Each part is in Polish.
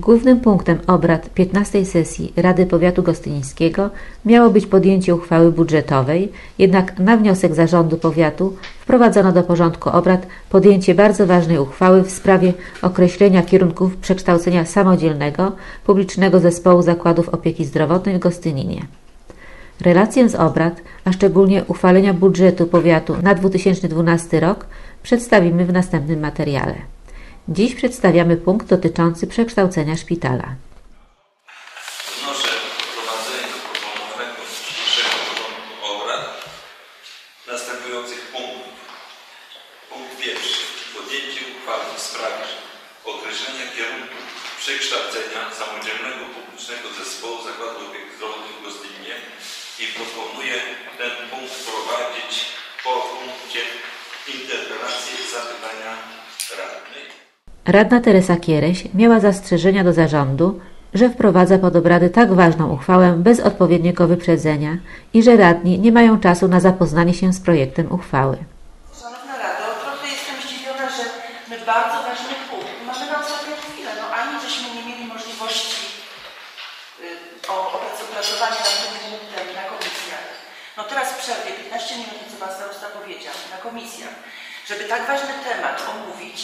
Głównym punktem obrad 15 sesji Rady Powiatu Gostynińskiego miało być podjęcie uchwały budżetowej, jednak na wniosek Zarządu Powiatu wprowadzono do porządku obrad podjęcie bardzo ważnej uchwały w sprawie określenia kierunków przekształcenia samodzielnego publicznego zespołu zakładów opieki zdrowotnej w Gostyninie. Relację z obrad, a szczególnie uchwalenia budżetu powiatu na 2012 rok przedstawimy w następnym materiale. Dziś przedstawiamy punkt dotyczący przekształcenia szpitala. Wnoszę wprowadzenie do proponowanego dzisiejszego porządku obrad następujących punktów. Punkt pierwszy. Podjęcie uchwały w sprawie określenia kierunków przekształcenia samodzielnego publicznego zespołu Zakładu Opieki Zdrowotnej w Gostyninie i proponuję ten punkt wprowadzić po punkcie interpelacji i zapytania radnych. Radna Teresa Kiereś miała zastrzeżenia do zarządu, że wprowadza pod obrady tak ważną uchwałę bez odpowiedniego wyprzedzenia i że radni nie mają czasu na zapoznanie się z projektem uchwały. Szanowna Rado, trochę jestem zdziwiona, że my bardzo ważny punkt mamy na ostatnią chwilę. No ani żeśmy nie mieli możliwości y, o opracowania nad tym punktem na komisjach. No teraz w przerwie 15 minut, co Pan starosta powiedział, na komisjach, żeby tak ważny temat omówić,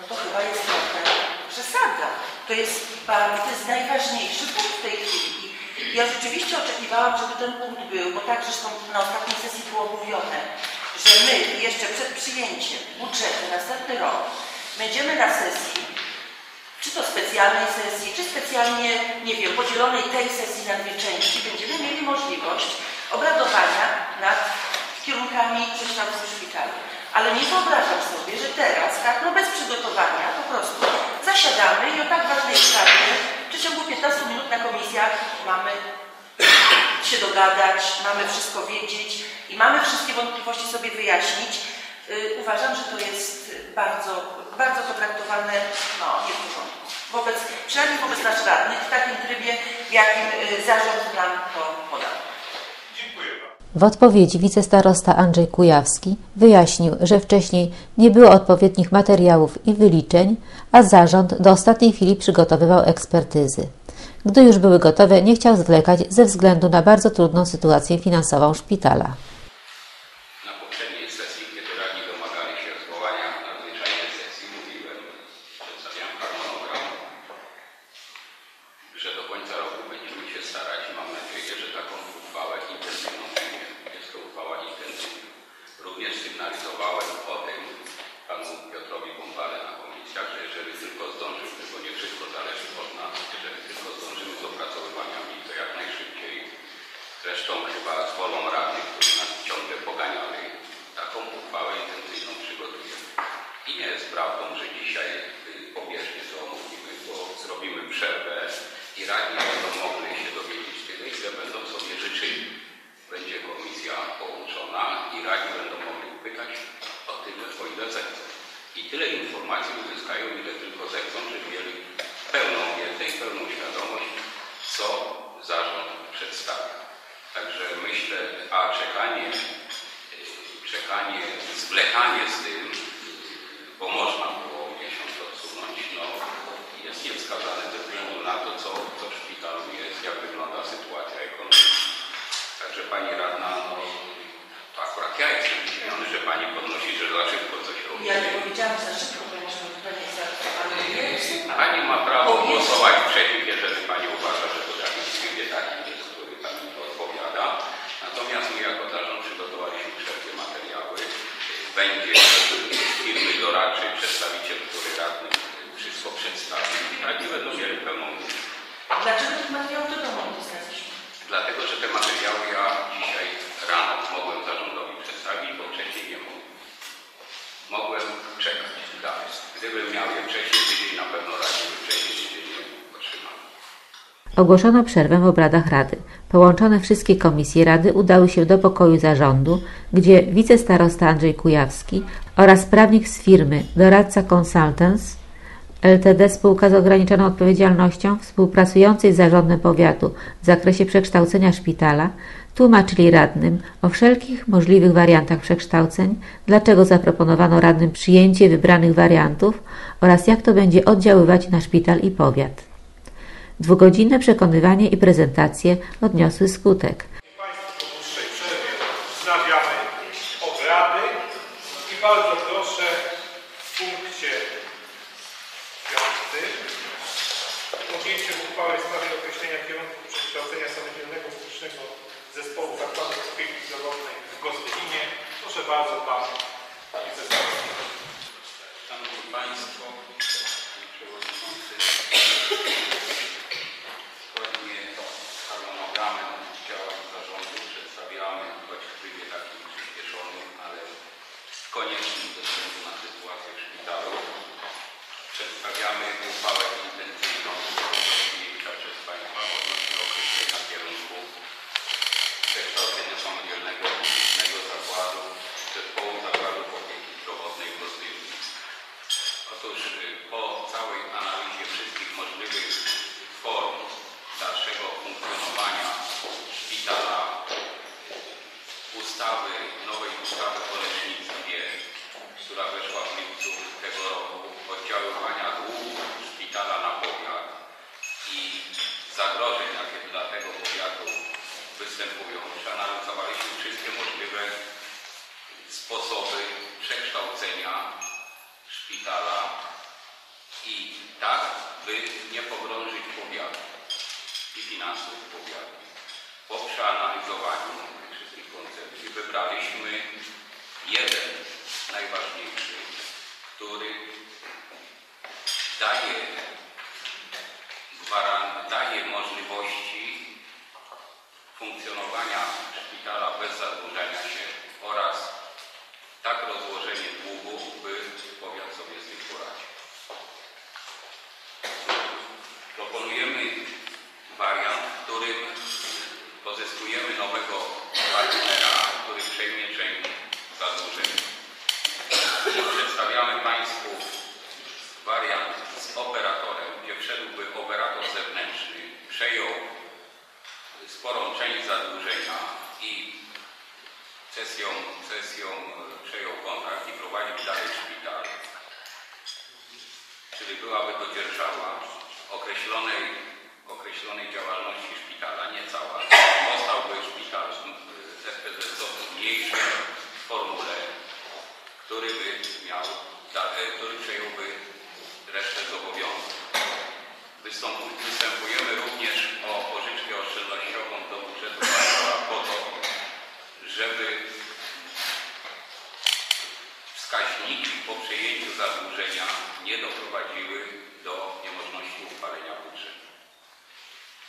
no to chyba jest trochę przesada. To jest, jest najważniejszy punkt w tej chwili. Ja rzeczywiście oczekiwałam, żeby ten punkt był, bo tak zresztą na ostatniej sesji było mówione, że my jeszcze przed przyjęciem budżetu na następny rok będziemy na sesji, czy to specjalnej sesji, czy specjalnie, nie wiem, podzielonej tej sesji na dwie części, będziemy mieli możliwość obradowania nad kierunkami przekształceń szpitali. Ale nie wyobrażam sobie, że teraz, tak, no bez przygotowania, po prostu zasiadamy i o tak ważnej sprawie w przeciągu 15 minut na komisjach mamy się dogadać, mamy wszystko wiedzieć i mamy wszystkie wątpliwości sobie wyjaśnić. Yy, uważam, że to jest bardzo, bardzo potraktowane no, nie w porządku. Wobec, przynajmniej wobec nas radnych w takim trybie, w jakim yy, zarząd nam to podał. W odpowiedzi wicestarosta Andrzej Kujawski wyjaśnił, że wcześniej nie było odpowiednich materiałów i wyliczeń, a zarząd do ostatniej chwili przygotowywał ekspertyzy. Gdy już były gotowe, nie chciał zwlekać ze względu na bardzo trudną sytuację finansową szpitala. Na poprzedniej sesji, kiedy radni domagali się zwołania nadzwyczajnej sesji, mówiłem, przedstawiałem harmonogram, że do końca roku będziemy się starać. Mam nadzieję, że taką uchwałę intensywną przyjmiemy. Jest to uchwała intensywna. Również sygnalizowałem o tym panu Piotrowi Bombale na komisjach, że jeżeli tylko zdążymy, bo nie wszystko zależy od nas, jeżeli tylko zdążymy z opracowywaniami, to jak najszybciej. Zresztą chyba z wolą radnych, którzy nas ciągle poganiali, taką uchwałę intensywną przygotujemy. I nie jest prawdą, że dzisiaj y, pobieżnie to omówimy, bo zrobimy przerwę i radni będą mogli się dowiedzieć tyle, ile będą sobie życzyli. Będzie komisja połączona i radni będą mogli pytać o tyle, o ile zechcą. I tyle informacji uzyskają, ile tylko zechcą, żeby mieli pełną wiedzę i pełną świadomość, co zarząd przedstawia. Także myślę, a czekanie, y, czekanie, zwlekanie z tym, bo można było miesiąc odsunąć, no jest niewskazane ze względu na to, co, co w szpitalu jest, jak wygląda sytuacja ekonomiczna. Także Pani Radna, no to akurat ja jestem zdziwiony, że Pani podnosi, że za szybko coś robi. Ja nie powiedziałam za szybko, ponieważ nie jest Pani ma prawo głosować przeciw, jeżeli Pani uważa, że to w jakimś trybie takim jest, który Pani odpowiada. Natomiast my jako zarząd przygotowaliśmy wszelkie materiały. Będzie firmy doradczej, przedstawiciel, który radny wszystko przedstawi. Radni będą mieli pełną wiedzę. Dlaczego tych materiałów do domu nie? Dlatego, że te materiały ja dzisiaj rano mogłem zarządowi przedstawić, bo wcześniej nie mogłem. Mogłem czekać dalej. Gdybym miał je wcześniej, tydzień na pewno radni by wcześniej tydzień nie otrzymał. Ogłoszono przerwę w obradach Rady. Połączone wszystkie komisje Rady udały się do pokoju zarządu, gdzie wicestarosta Andrzej Kujawski oraz prawnik z firmy Doradca Consultants LTD spółka z ograniczoną odpowiedzialnością współpracującej z zarządem powiatu w zakresie przekształcenia szpitala tłumaczyli radnym o wszelkich możliwych wariantach przekształceń, dlaczego zaproponowano radnym przyjęcie wybranych wariantów oraz jak to będzie oddziaływać na szpital i powiat. Dwugodzinne przekonywanie i prezentacje odniosły skutek. Wznawiamy obrady i bardzo proszę w punkcie piątym podjęcie uchwały w sprawie określenia kierunku przekształcenia samodzielnego publicznego zespołu zakładów opieki zdrowotnej w Gostyninie. Proszę bardzo, pan wicestarski. Szanowni Państwo, Przewodniczący, zgodnie z harmonogramem działań zarządu przedstawiamy, choć w trybie takim przyspieszonym, ale koniecznym ze względu na sytuację w szpitalu, przedstawiamy uchwałę intencyjną przyjęcia przez Państwa odnośnie określenia kierunku przekształcenia samodzielnego publicznego zakładu zespołu zakładów opieki zdrowotnej w Gostyniu. Otóż y, po całej analizie wszystkich możliwych form dalszego funkcjonowania szpitala, ustawy, nowej ustawy o lecznictwie, która weszła w lipcu tego roku, oddziaływania długu szpitala na powiat i zagrożeń, jakie dla tego powiatu występują, przeanalizowaliśmy wszystkie możliwe sposoby przekształcenia szpitala i tak, by nie pogrążyć powiatu i finansów powiatu. Po przeanalizowaniu tych wszystkich koncepcji wybraliśmy jeden najważniejszy, który daje, daje możliwości funkcjonowania szpitala bez zadłużania się oraz tak rozłożenie długu, by powiat sobie z tym poradził. Proponujemy wariant, w którym pozyskujemy nowego partnera, który przejmie część zadłużenia. Przedstawiamy Państwu wariant z operatorem, gdzie wszedłby operator zewnętrzny, przejął sporą część zadłużenia i sesją, sesją e, przejął kontrakt i prowadził dalej szpital. Czyli byłaby to dzierżawa określonej, określonej działalności szpitala, nie cała. Zostałby szpital ZPZ w mniejszej formule, który by miał, e, który przejąłby resztę zobowiązań. Występu- Występujemy również o pożyczkę oszczędnościową do budżetu państwa po to, żeby wskaźniki po przejęciu zadłużenia nie doprowadziły do niemożności uchwalenia.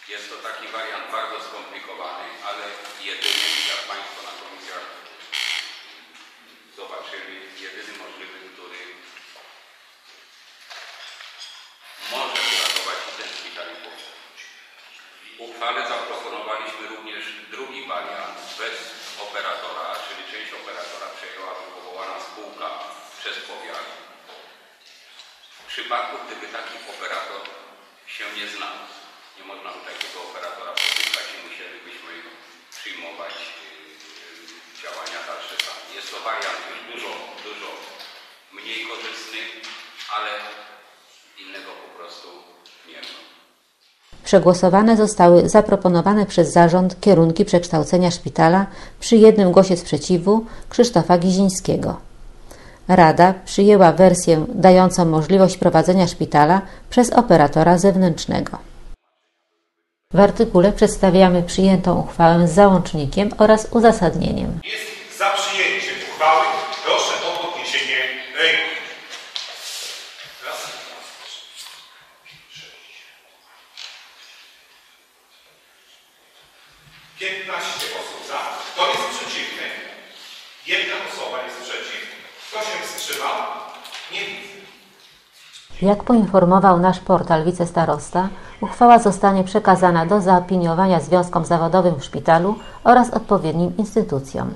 Jest to taki wariant bardzo skomplikowany, ale jedyny, jak Państwo na komisjach zobaczyli, jedyny możliwy, który może uratować i ten szpital i uchwale zaproponowaliśmy również drugi wariant bez operatora, czyli część operatora przejęłaby powołana spółka przez powiat. W przypadku, gdyby taki operator się nie znalazł, nie można takiego operatora pozyskać i musielibyśmy przyjmować yy, yy, działania dalsze sami. Jest to wariant już dużo, dużo mniej korzystny, ale innego po prostu nie ma. Przegłosowane zostały zaproponowane przez zarząd kierunki przekształcenia szpitala przy jednym głosie sprzeciwu Krzysztofa Gizińskiego. Rada przyjęła wersję dającą możliwość prowadzenia szpitala przez operatora zewnętrznego. W artykule przedstawiamy przyjętą uchwałę z załącznikiem oraz uzasadnieniem. Jest za przyjęciem uchwały. Proszę o podniesienie ręki. 15 osób za. Kto jest przeciwny? Jedna osoba jest przeciw. Kto się wstrzymał? Nie widzę. Jak poinformował nasz portal wicestarosta, uchwała zostanie przekazana do zaopiniowania związkom zawodowym w szpitalu oraz odpowiednim instytucjom.